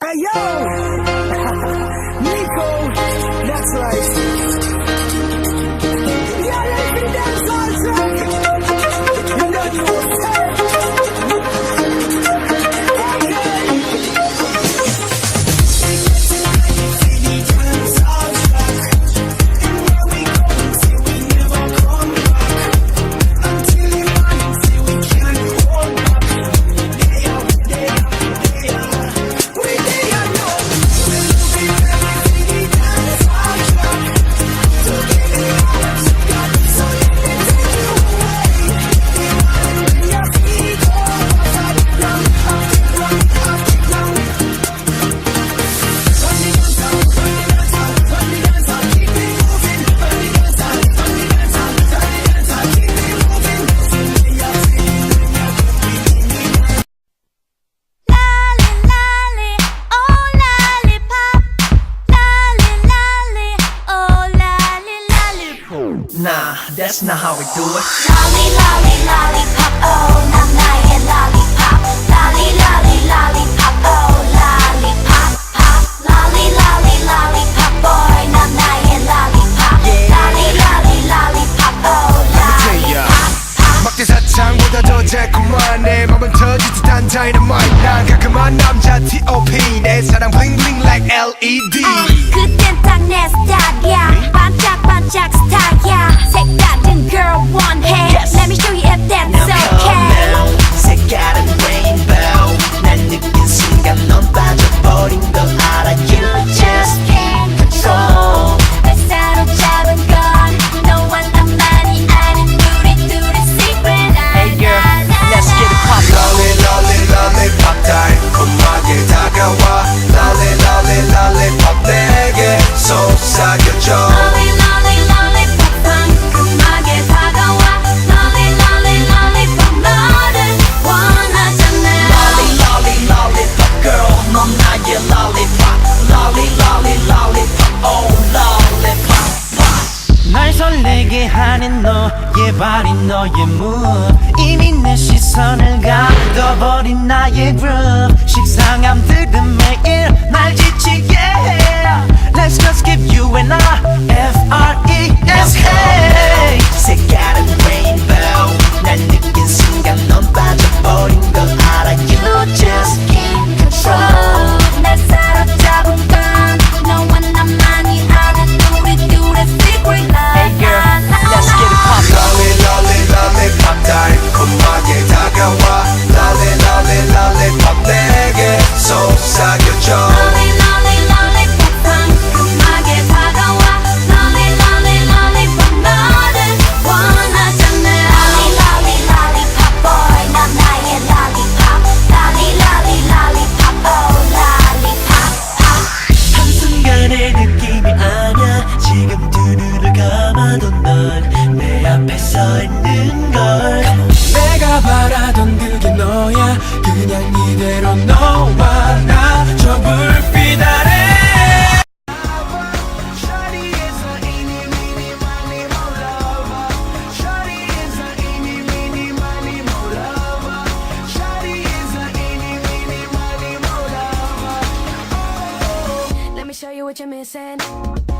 Hey yo! Nah, that's not how we do it. Lolly, lolly, lollipop, oh 난 나의 lollipop. Lolly, lolly, lollipop, oh lollipop, pop. Lolly, lolly, lollipop, boy 난 나의 lollipop. Lolly, lolly, lollipop, oh lollipop, pop. 막대사창보다 더 달콤한 내 맘은 터질 듯한 dynamite 난 깔끔한 남자 T.O.P 내 사랑 bling bling like E LED 어, 그땐 속삭여줘 Lolly lolly lollipop 상큼하게 다가와 Lolly lolly lollipop 너를 원하잖아 Lolly, lolly, lollipop girl. 넌 나의 lollipop. Lolly, lolly, lollipop. Oh, lollipop. pop. 날 설레게 하는 너의 발이 너의 move 이미 내 시선을 가둬버린 나의 groove what you're missing.